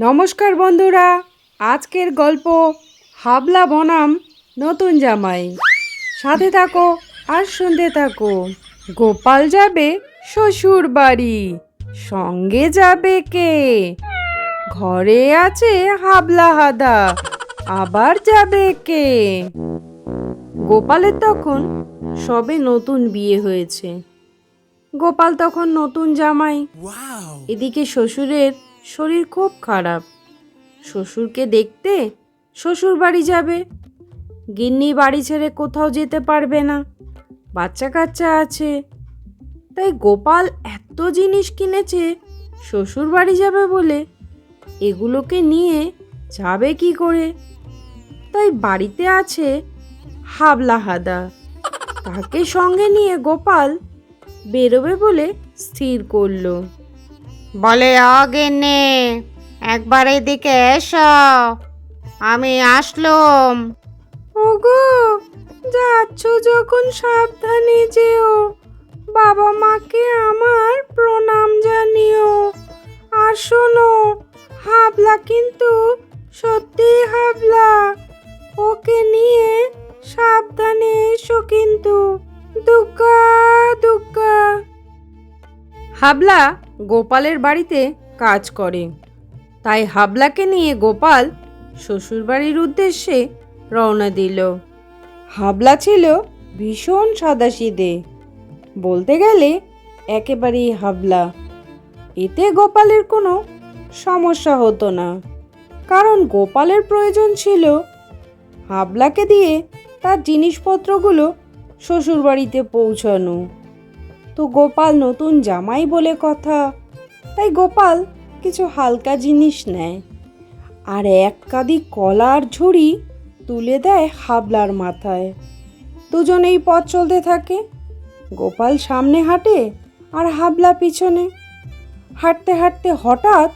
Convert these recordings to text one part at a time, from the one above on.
নমস্কার বন্ধুরা, আজকের গল্প হাবলা বনাম নতুন জামাই। সাথে থাকো আর শুনতে থাকো। গোপাল যাবে শ্বশুর বাড়ি, সঙ্গে যাবে কে? ঘরে আছে হাবলা হাদা, আবার যাবে কে? গোপালের তখন সবে নতুন বিয়ে হয়েছে। গোপাল তখন নতুন জামাই। এদিকে শ্বশুরের শরীর খুব খারাপ। শ্বশুরকে দেখতে শ্বশুর বাড়ি যাবে। গিন্নি বাড়ি ছেড়ে কোথাও যেতে পারবে না। বাচ্চা কাচ্চা আছে। তাই গোপাল এত জিনিস কিনেছে শ্বশুর বাড়ি যাবে বলে। এগুলোকে নিয়ে যাবে কি করে? তাই বাড়িতে আছে হাবলা হাদা তাকে সঙ্গে নিয়ে গোপাল বেরোবে বলে স্থির করল। বলে অগেনে একবার এদিকে এসো। আমি আসলুম। ওগো যাচ্ছ যখন সাবধানে যেও। বাবা মাকে আমার প্রণাম জানিও। আর শোনো হাবলা কিন্তু সত্যি হাবলা। ওকে নিয়ে সাবধানে এসো কিন্তু। দুগ্গা দুগ্গা। হাবলা গোপালের বাড়িতে কাজ করে। তাই হাবলাকে নিয়ে গোপাল শ্বশুরবাড়ির উদ্দেশ্যে রওনা দিল। হাবলা ছিল ভীষণ সাদাসিদে বলতে গেলে একেবারেই হাবলা। এতে গোপালের কোনো সমস্যা হতো না। কারণ গোপালের প্রয়োজন ছিল হাবলাকে দিয়ে তার জিনিসপত্রগুলো শ্বশুরবাড়িতে পৌঁছানো। তো গোপাল নতুন জামাই বলে কথা। তাই গোপাল কিছু হালকা জিনিস নেয় আর এক কাদি কলার ঝুড়ি তুলে দেয় হাবলার মাথায়। দুজনেই পথ চলতে থাকে। গোপাল সামনে হাঁটে আর হাবলা পিছনে। হাঁটতে হাঁটতে হঠাৎ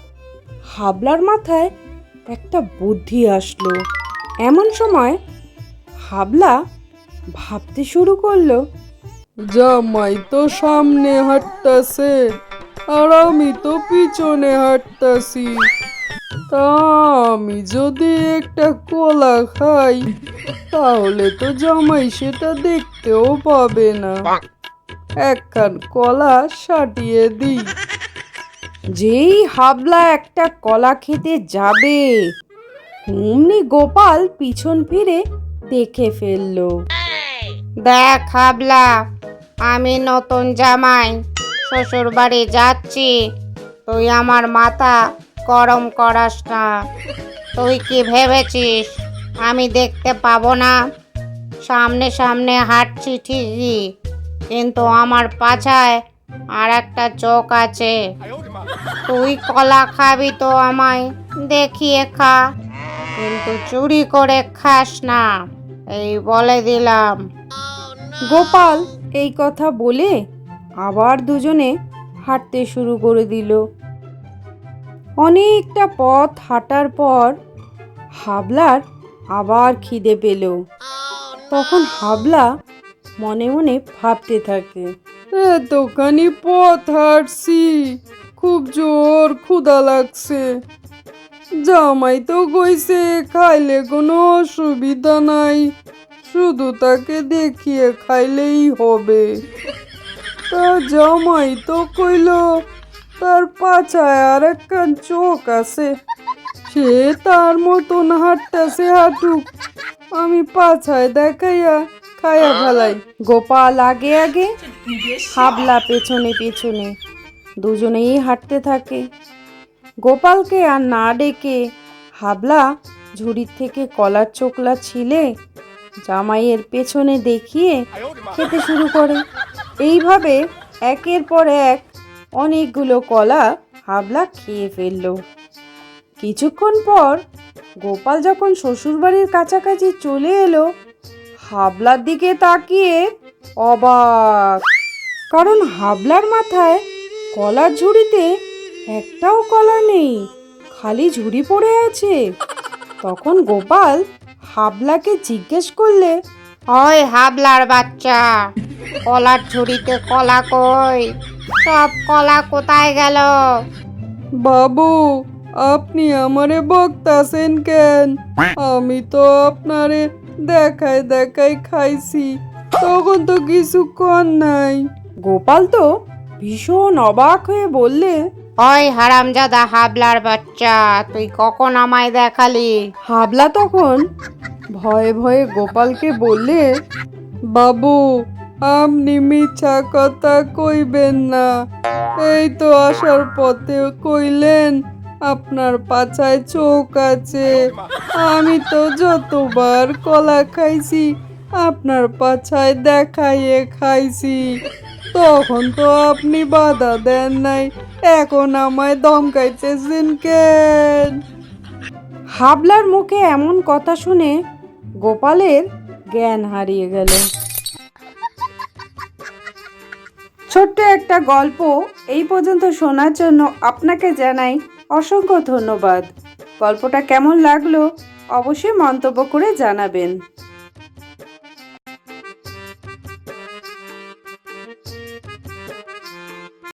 হাবলার মাথায় একটা বুদ্ধি আসলো। এমন সময় হাবলা ভাবতে শুরু করল জামাই তো সামনে হাঁটতাছে আর আমি তো পিছনে হাঁটতাছি। তা আমি যদি একটা কলা খাই তাহলে তো জামাই সেটা দেখতেও পাবে না। একখান কলা সাটিয়ে দিই। যেই হাবলা একটা কলা খেতে যাবে অমনি গোপাল পিছন ফিরে দেখে ফেলল। দেখ হাবলা আমি নতুন জামাই শ্বশুর বাড়ি যাচ্ছি। তুই আমার মাথা গরম করাস না। তুই কি ভেবেছিস? আমি দেখতে পাবো না। সামনে সামনে হাঁটছি ঠিকই, কিন্তু আমার পাছায় আর একটা চোখ আছে। তুই কলা খাবি তো আমায় দেখিয়ে খা, কিন্তু চুরি করে খাস না। এই বলে দিলাম। গোপাল এই কথা বলে আবার দুজনে হাঁটতে শুরু করে দিল। অনেকটা পথ হাঁটার পর হাবলার আবার খিদে পেল। তখন হাবলা মনে মনে ভাবতে থাকে এতখানি পথ হাঁটছি, খুব জোর ক্ষুধা লাগছে। জামাই তো কইছে, খাইলে কোনো অসুবিধা নাই। শুধু তাকে দেখিয়ে খাইলেই হবে। তা জামাই তো কইল, তার পাছায় আর একখান চোখ আছে। সে তার মতন হাঁটতেছে হাঁটুক। আমি পাছায় দেখাইয়া খাইয়া ফেলাই। গোপাল, আগে আগে। হাবলা পেছনে পেছনে। দুজনেই হাঁটতে থাকে। গোপালকে আর না ডেকে হাবলা ঝুড়ির থেকে কলার চোকলা ছিলে জামাইয়ের পেছনে দেখিয়ে খেতে শুরু করে। এইভাবে একের পর এক অনেকগুলো কলা হাবলা খেয়ে ফেলল। কিছুক্ষণ পর গোপাল যখন শ্বশুরবাড়ির কাছাকাছি চলে এলো, হাবলার দিকে তাকিয়ে অবাক। কারণ হাবলার মাথায় কলার ঝুড়িতে একটাও কলা নেই, খালি ঝুড়ি পড়ে আছে। তখন গোপাল হাবলাকে জিজ্ঞেস করলে ওই হাবলার বাচ্চা কলার ঝুড়িতে কলা কই? সব কলা কোথায় গেল? বাবু আপনি আমারে বকতাছেন কেন? আমি তো আপনারে দেখায় দেখায় খাইছি তখন তো কিছু কর নাই। গোপাল তো ভীষণ অবাক হয়ে বললে ওই হারামজাদা হাবলার বাচ্চা, তুই কখন আমায় দেখালি? হাবলা তখন ভয়ে ভয়ে গোপালকে বললে, বাবু, আপনি মিছা কথা কইবেন না। এই তো আসার পথে কইলেন, আপনার পাছায় চোখ আছে। আমি তো যতবার কলা খাইছি, আপনার পাছায় দেখাইয়ে খাইছি। তখন তো আপনি বাধা দেন নাই এখন আমায় দমকাইতেছেন কেন হাবলার মুখে এমন কথা শুনে গোপালের জ্ঞান হারিয়ে গেল। ছোট্ট একটা গল্প এই পর্যন্ত শোনার জন্য আপনাকে জানাই অসংখ্য ধন্যবাদ। গল্পটা কেমন লাগল অবশ্যই মন্তব্য করে জানাবেন।